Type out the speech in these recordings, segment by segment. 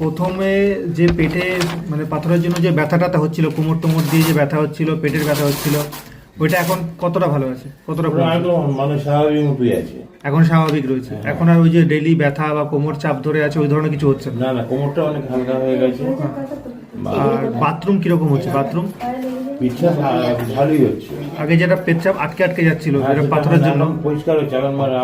প্রথমে যে পেটে মানে পাথরের জন্য যে ব্যথা ট্যাথা হচ্ছিল কোমর টোমর দিয়ে যে ব্যথা হচ্ছিল পেটের ব্যথা হচ্ছিল ওইটা এখন কতটা ভালো আছে? কতটা মানে স্বাভাবিক মতোই আছে। এখন স্বাভাবিক রয়েছে। এখন আর ওই যে ডেইলি ব্যথা বা কোমর চাপ ধরে আছে ওই ধরনের কিছু হচ্ছে না? না কোমরটা অনেক হালকা হয়ে গেছে। আর বাথরুম কীরকম হচ্ছে? বাথরুম? ভালোই হচ্ছে। আগে যেটা পেচ্ছাপ আটকে আটকে যাচ্ছিল হ্যাঁ, পাথরের জন্য। পরিষ্কার হচ্ছে। এখন মানে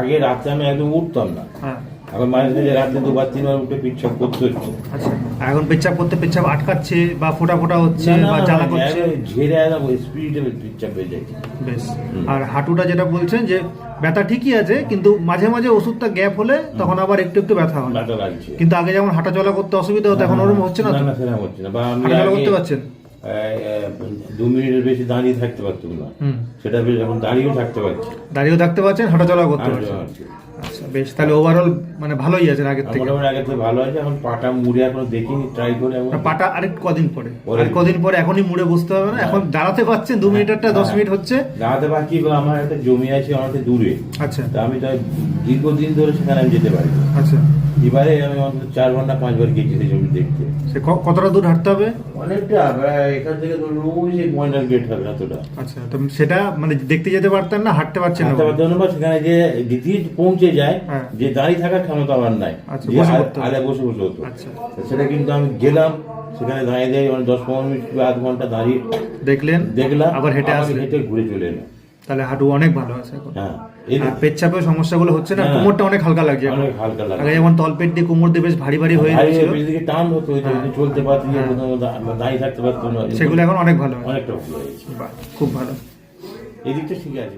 আগে রাতে আমি একদম উঠতাম না। হ্যাঁ। এখন মাঝে মাঝে রাতে দুবার তিনবার উঠে পিচ্ছাপ করতে হচ্ছে। আচ্ছা এখন পেচ্ছাপ করতে পেচ্ছাপ আটকাচ্ছে বা ফোটা ফোটা হচ্ছে বা জ্বালা করছে? ঝেড়ে স্পিডে পিচ্ছাপ হয়ে বেশ। আর হাঁটুটা যেটা বলছেন যে ব্যথা ঠিকই আছে কিন্তু মাঝে মাঝে ওষুধটা গ্যাপ হলে তখন আবার একটু একটু ব্যথা হয়। ব্যথা লাগছে। কিন্তু আগে যেমন হাঁটা চলা করতে অসুবিধা হতো এখন ওরকম হচ্ছে না না সেরকম হচ্ছে না। বা আমি হাঁটা চলা করতে পারছেন? দু মিনিটের বেশি দাঁড়িয়ে থাকতে পারতাম না। সেটা বেশ এখন দাঁড়িয়েও থাকতে পারছি। দাঁড়িয়েও থাকতে পারছেন হাঁটা চলা করতে পারছেন। আচ্ছা বেশ তাহলে ওভারঅল মানে ভালোই আছেন আগের থেকে। মোটামুটি আগে থেকে ভালো আছে এখন পাটা মুড়ে এখনও দেখিনি ট্রাই করে এখন পাটা আরেক কদিন পরে। আর কদিন পরে এখনই মুড়ে বসতে হবে না এখন দাঁড়াতে পারছেন দু মিনিটেরটা দশ মিনিট হচ্ছে। দাঁড়াতে পারছি আমার একটা জমি আছে অনেকটা দূরে। আচ্ছা। তা আমি তাই দীর্ঘদিন ধরে সেখানে আমি যেতে পারি আচ্ছা। এবারে আমি অন্তত চার ঘণ্টা পাঁচবার গেছি সেই জমি দেখতে। সে কতটা দূর হাঁটতে হবে? অনেকটা এখান থেকে ধরুন ওই যে পয়েন্টার গেট হবে এতটা। আচ্ছা তো সেটা মানে দেখতে যেতে পারতেন না হাঁটতে পারছেন না হাঁটতে পারতে না, সেখানে যে দ্বিতীয় পৌঁছে যায় হ্যাঁ। যে দাঁড়িয়ে থাকার ক্ষমতা আমার নাই আচ্ছা, যে বসে। আগে বসে বসে হতো আচ্ছা সেটা কিন্তু আমি গেলাম সেখানে দাঁড়িয়ে দাঁড়িয়ে মানে দশ পনেরো মিনিট বা আধ ঘণ্টা দাঁড়িয়ে দেখলেন দেখলাম আবার হেঁটে হেঁটে ঘুরে চলে এলাম তাহলে হাঁটু অনেক ভালো আছে এখন হ্যাঁ পেচ্ছাপের সমস্যাগুলো হচ্ছে না না। কোমরটা অনেক হালকা লাগছে অনেক হালকা লাগে আগে যেমন তলপেট দিয়ে কোমর দিয়ে বেশ ভারী ভারী হয়ে যাচ্ছিল টান হতো হ্যাঁ। চলতে পারতি হ্যাঁ। দাঁড়িয়ে থাকতে পারতো না সেগুলো এখন অনেক ভালো অনেকটা ভালো খুব ভালো এদিকটা ঠিক আছে